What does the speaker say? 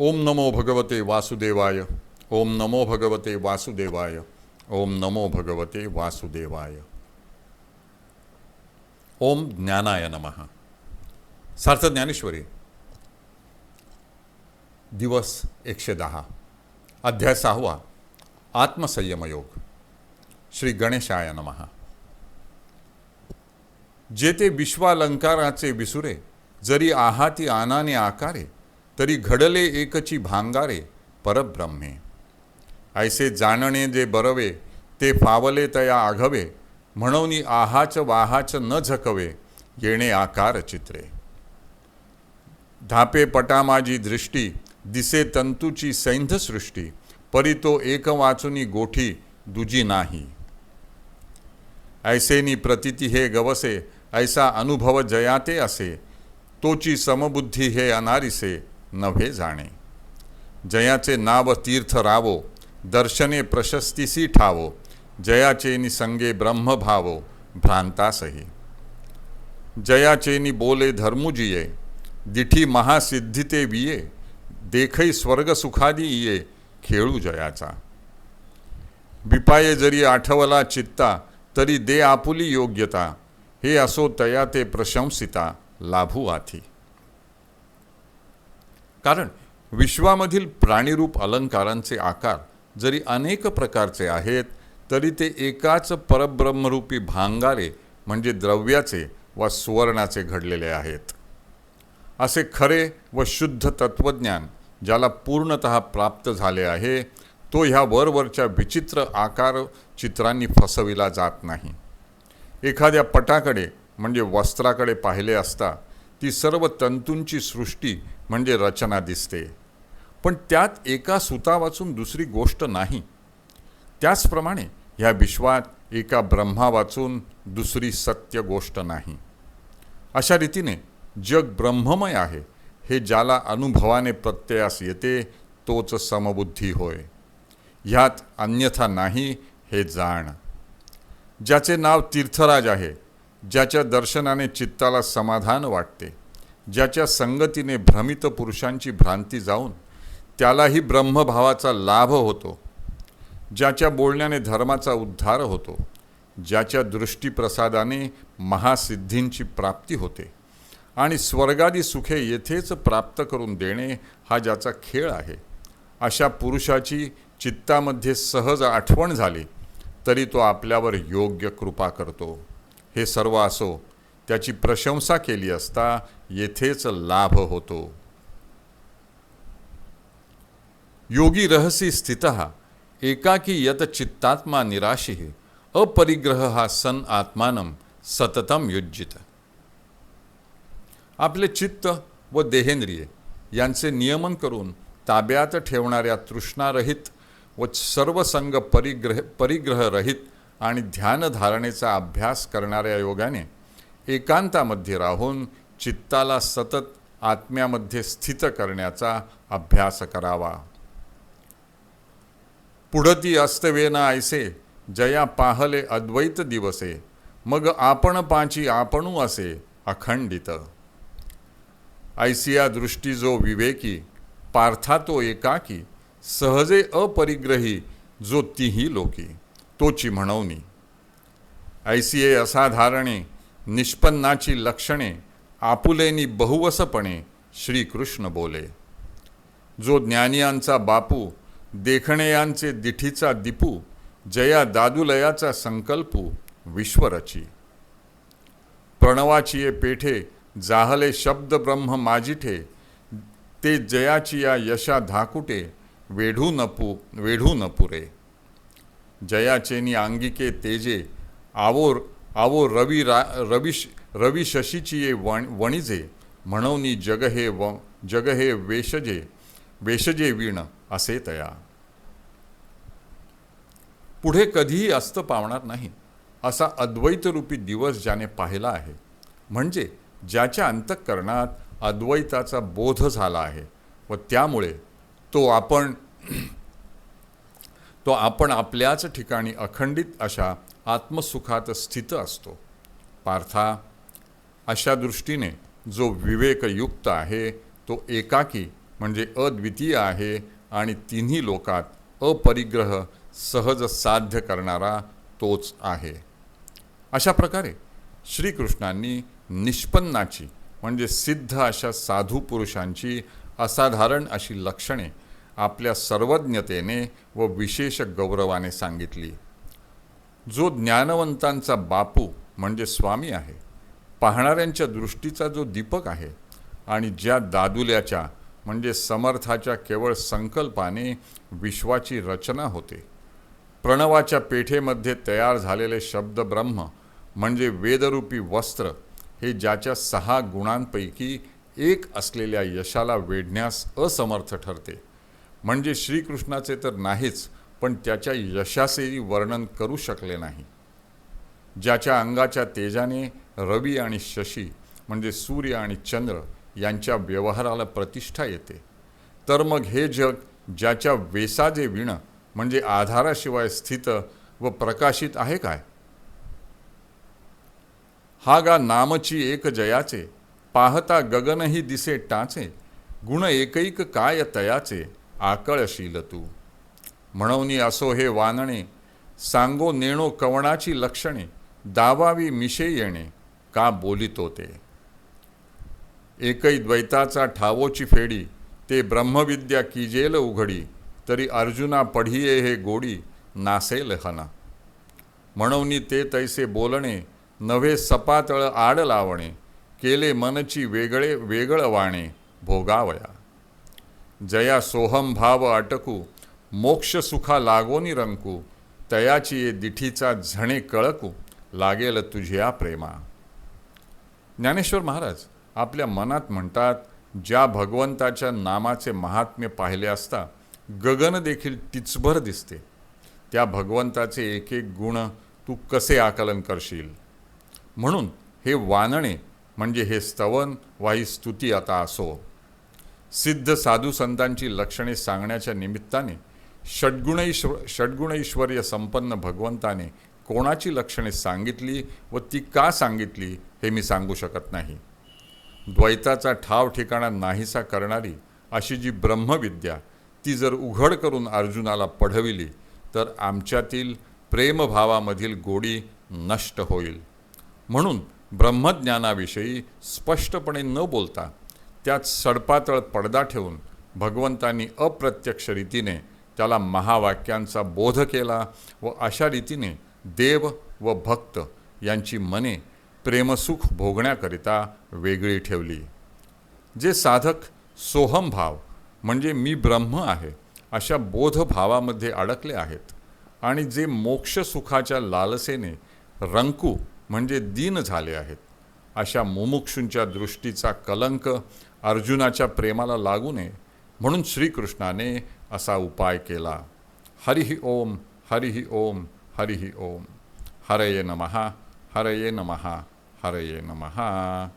ओम नमो भगवते वासुदेवाय। ओम नमो भगवते वासुदेवाय। ओम नमो भगवते वासुदेवाय। ओम ज्ञानाय नमः। सार्थ ज्ञानेश्वरी दिवस एकशे दहा अध्याय सहावा आत्मसंयमयोग श्री गणेशाय नमः। जेथे विश्वालंकाराचे विसुरे जरी आहाती आनाने आकारे तरी घडले एकची भांगारे परब्रह्मे. ऐसे जाणणे जे बरवे ते फावले तया आघवे म्हणून आहाच वाहाच न झकवे येणे आकार चित्रे. धापे पटामाजी दृष्टी दिसे तंतूची सैंधसृष्टी परी तो एक वाचुनी गोठी दुजी नाही. ऐसेनी प्रतिती हे गवसे ऐसा अनुभव जयाते असे तोची समबुद्धी हे अनारिसे नव्हे जाणे. जयाचे नाव तीर्थ रावो दर्शने प्रशस्तीसी ठावो जयाचे निसंगे ब्रह्मभावो भ्रांतासही. जयाचेनी बोले धर्मुजिये दिठी महासिद्धिते विये देखै स्वर्ग सुखादी ये खेळू जयाचा. बिपाये जरी आठवला चित्ता तरी दे आपुली योग्यता हे असो तया ते प्रशंसिता लाभू आथी. कारण विश्वामधील प्राणीरूप अलंकारांचे आकार जरी अनेक प्रकारचे आहेत तरी ते एकाच परब्रह्मरूपी भांगारे म्हणजे द्रव्याचे व सुवर्णाचे घडलेले आहेत. असे खरे व शुद्ध तत्त्वज्ञान ज्याला पूर्णत प्राप्त झाले आहे तो ह्या वरवरच्या विचित्र आकार चित्रांनी फसविला जात नाही. एखाद्या पटाकडे म्हणजे वस्त्राकडे पाहिले असता ती सर्व तंतूंची सृष्टी म्हणजे रचना दिसते. पण त्यात एका सुता वाचून दुसरी गोष्ट नाही. त्याचप्रमाणे ह्या विश्वात एका ब्रह्मा वाचून दुसरी सत्य गोष्ट नाही. अशा रीतीने जग ब्रह्ममय आहे हे ज्याला अनुभवाने प्रत्ययास येते तोच समबुद्धी होय. ह्यात अन्यथा नाही हे जाण. ज्याचे नाव तीर्थराज आहे ज्याच्या दर्शनाने चित्ताला समाधान वाटते ज्याच्या संगतीने भ्रमित पुरुषांची भ्रांती जाऊन त्यालाही ब्रह्मभावाचा लाभ होतो ज्याच्या बोलण्याने धर्माचा उद्धार होतो ज्याच्या दृष्टीप्रसादाने महासिद्धींची प्राप्ती होते आणि स्वर्गादी सुखे येथेच प्राप्त करून देणे हा ज्याचा खेळ आहे. अशा पुरुषाची चित्तामध्ये सहज आठवण झाली तरी तो आपल्यावर योग्य कृपा करतो. हे सर्व असो त्याची प्रशंसा केली असता येथेच लाभ होतो. योगी रहसी स्थित एकाकी यत चित्तात्मा निराशी अपरिग्रह हा सन आत्मानम सततम युज्जित. आपले चित्त व देहेंद्रिय यांचे नियमन करून ताब्यात ठेवणाऱ्या तृष्णारहित व सर्वसंग परिग्रह परिग्रहरहित आणि ध्यानधारणेचा अभ्यास करणाऱ्या योगाने एकांतामध्ये राहून चित्ताला सतत आत्म्यामध्ये स्थित करण्याचा अभ्यास करावा. पुढती अस्तवेना ऐसे जया पाहले अद्वैत दिवसे मग आपण पाची आपणू असे अखंडित. ऐसिया दृष्टी जो विवेकी पार्था तो एकाकी सहजे अपरिग्रही जो तीही लोकी. तोची म्हणवनी ऐसिये असाधारणे निष्पन्नाची लक्षणे आपुलेनी बहुवसपणे श्रीकृष्ण बोले. जो ज्ञानियांचा बापू देखणेयांचे दिठीचा दिपू जया दादुलयाचा संकल्पू विश्वरची. प्रणवाचीये पेठे जाहले शब्द ब्रह्म माजिठे ते जयाची या यशा धाकुटे वेढू नपू वेढू नपुरे जयाचेनी अंगिके तेजे आवो आवो रवी रा रवी रवी शशीची ये वण वणिजे म्हणवनी जग हे व जग हे वेशजे वेशजे वीण असे तया. पुढे कधीही अस्त पावणार नाही असा अद्वैतरूपी दिवस ज्याने पाहिला आहे. म्हणजे ज्याच्या अंतःकरणात अद्वैताचा बोध झाला आहे व त्यामुळे तो आपण तो आपण आपल्याच ठिकाणी अखंडित अशा आत्मसुखात स्थित असतो. पार्था अशा दृष्टीने जो विवेकयुक्त आहे तो एकाकी म्हणजे अद्वितीय आहे आणि तिन्ही लोकात अपरिग्रह सहज साध्य करणारा तोच आहे. अशा प्रकारे श्रीकृष्णांनी निष्पन्नाची म्हणजे सिद्ध अशा साधू पुरुषांची असाधारण अशी लक्षणे आपल्या सर्वज्ञतेने व विशेष गौरवाने सांगितली. जो ज्ञानवंतांचा बापू म्हणजे स्वामी आहे पाहणाऱ्यांच्या दृष्टीचा जो दीपक आहे आणि ज्या दादुल्याच्या म्हणजे समर्थाच्या केवळ संकल्पाने विश्वाची रचना होते. प्रणवाच्या पेठेमध्ये तयार झालेले शब्द ब्रह्म म्हणजे वेदरूपी वस्त्र हे ज्याच्या सहा गुणांपैकी एक असलेल्या यशाला वेढण्यास असमर्थ ठरते. म्हणजे श्रीकृष्णाचे तर नाहीच पण त्याच्या यशाचेही वर्णन करू शकले नाही. ज्याच्या अंगाच्या तेजाने रवी आणि शशी म्हणजे सूर्य आणि चंद्र यांच्या व्यवहाराला प्रतिष्ठा येते. तर मग हे जग ज्याच्या वेसाजे विण म्हणजे आधाराशिवाय स्थित व प्रकाशित आहे काय? हा गा नामची एक जयाचे पाहता गगनही दिसे टाचे गुण एकैक काय तयाचे आकळशील तू. म्हणवनी असो हे वानणे सांगो नेणो कवणाची लक्षणे दावावी मिशे येणे का बोलितो ते. एकही द्वैताचा ठावोची फेडी ते ब्रह्मविद्या किजेल उघडी तरी अर्जुना पढिये हे गोडी नासेल हना. म्हणून ते तैसे बोलणे नव्हे सपातळ आड लावणे केले मनची वेगळे वेगळ वाणे भोगावया. जया सोहम भाव अटकू मोक्ष सुखा लागोनी रंकू तयाची ये दिठीचा झणे कळकू लागेल तुझ्या प्रेमा. ज्ञानेश्वर महाराज आपल्या मनात म्हणतात ज्या भगवंताच्या नामाचे महात्म्य पाहिले असता गगन देखील टिचभर दिसते. त्या भगवंताचे एक एक गुण तू कसे आकलन करशील? म्हणून हे वानणे म्हणजे हे स्तवन वा ही स्तुती आता असो. सिद्ध साधू संतांची लक्षणे सांगण्याच्या निमित्ताने षड्गुणैश्व षड्गुणैश्वर्य संपन्न भगवंताने कोणाची लक्षणे सांगितली व ती का सांगितली हे मी सांगू शकत नाही. द्वैताचा ठाव ठिकाणा नाहीसा करणारी अशी जी ब्रह्मविद्या ती जर उघड करून अर्जुनाला पढविली तर आमच्यातील प्रेमभावामधील गोडी नष्ट होईल. म्हणून ब्रह्मज्ञानाविषयी स्पष्टपणे न बोलता त्यात सडपातळ पडदा ठेवून भगवंतांनी अप्रत्यक्ष रीतीने त्याला महावाक्यांचा बोध केला व अशा रीतीने देव व भक्त यांची मने प्रेमसुख भोगण्याकरिता वेगळी ठेवली. जे साधक सोहम भाव म्हणजे मी ब्रह्म आहे अशा बोधभावामध्ये अडकले आहेत आणि जे मोक्षसुखाच्या लालसेने रंकू म्हणजे दीन झाले आहेत अशा मुमुक्षूंच्या दृष्टीचा कलंक अर्जुनाच्या प्रेमाला लागू नये म्हणून श्रीकृष्णाने असा उपाय केला. हरिः ओम हरिः ओम हरिः ओम. हरये नमहा हरये नमहा हरये नमहा